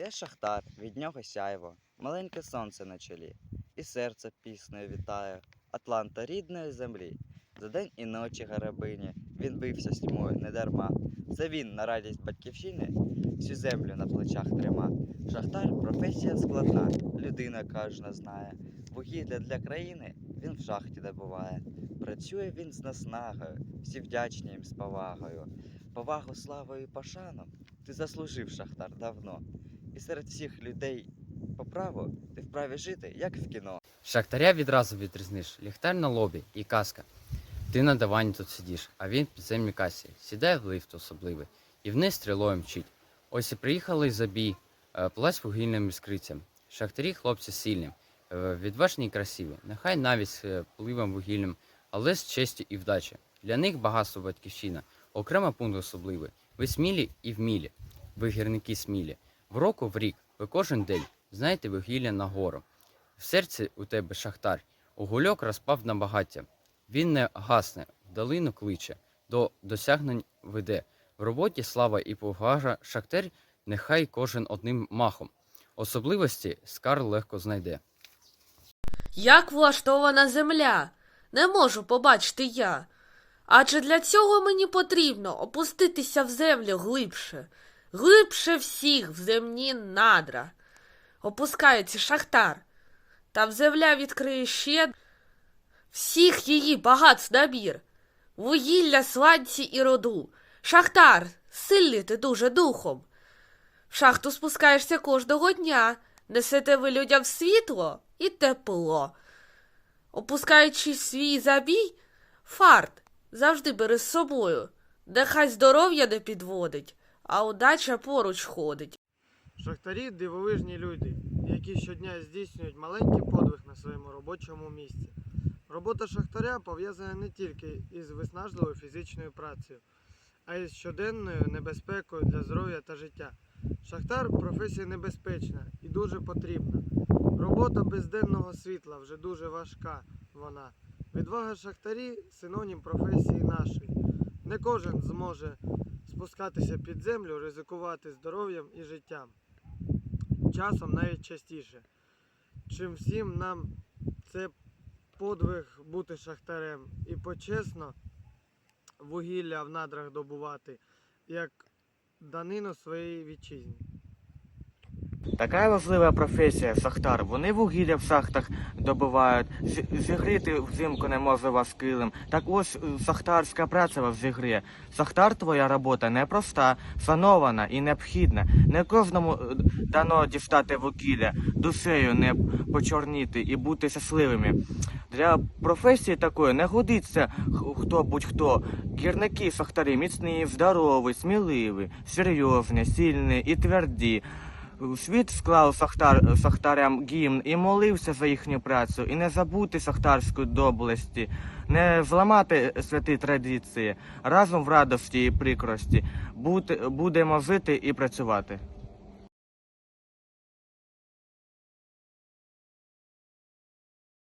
Є шахтар, від нього сяйво, маленьке сонце на чолі, і серце піснею вітає, Атланта рідної землі. За день і ночі гарабині він бився з тьмою не. Це він на радість батьківщини всю землю на плечах трима. Шахтар професія складна, людина кожна знає. Вугілля для країни він в шахті добуває. Працює він з наснагою, всі вдячні їм з повагою. Повагу, славу і пошану ти заслужив шахтар давно. І серед всіх людей по праву ти вправі жити, як в кіно. Шахтаря відразу відрізниш. Ліхтар на лобі і каска. Ти на дивані тут сидиш, а він в підземній касі. Сідає в лифт особливий і вниз стрілою мчить. Ось і приїхали за бій, е, плась вугільним іскрицям. Шахтарі хлопці сильні, е, відважні і красиві. Нехай навіть е, пливом вугільним, але з честю і вдачі. Для них багатство батьківщина, окремо пункт особливий. Ви смілі і вмілі, ви гірники смілі. В року в рік, ви кожен день знаєте вугілля на гору. В серці у тебе шахтар, угульок розпав на багаття. Він не гасне, в долину кличе, до досягнень веде. В роботі слава і повага шахтар нехай кожен одним махом. Особливості скар легко знайде. Як влаштована земля? Не можу побачити я. Адже для цього мені потрібно опуститися в землю глибше, глибше всіх в земні надра. Опускається шахтар, там земля відкриє ще всіх її багатств набір, вугілля, сланці і роду. Шахтар, сильний ти дуже духом. В шахту спускаєшся кожного дня, несете ви людям світло і тепло. Опускаючи свій забій, фарт завжди бери з собою. Нехай здоров'я не підводить, а удача поруч ходить. Шахтарі дивовижні люди, які щодня здійснюють маленький подвиг на своєму робочому місці. Робота шахтаря пов'язана не тільки із виснажливою фізичною працею, а й з щоденною небезпекою для здоров'я та життя. Шахтар професія небезпечна і дуже потрібна. Робота без денного світла вже дуже важка вона. Відвага шахтарі синонім професії нашої. Не кожен зможе спускатися під землю, ризикувати здоров'ям і життям. Часом навіть частіше. Чим всім нам це подвиг бути шахтарем і почесно вугілля в надрах добувати, як данину своїй вітчизні. Така важлива професія шахтар. Вони вугілля в шахтах добувають. Зігріти взимку не може вас килим. Так ось е, шахтарська праця вас зігріє. Шахтар твоя робота непроста, шанована і необхідна. Не кожному е, дано дістати вугілля, душею не почорніти і бути щасливими. Для професії такої не годиться хто будь-хто. Гірники шахтарі міцні, здорові, сміливі, серйозні, сильні і тверді. Світ склав сахтар сахтарям гімн і молився за їхню працю, і не забути сахтарської доблесті, не зламати святі традиції, разом в радості і прикрості бути, будемо жити і працювати.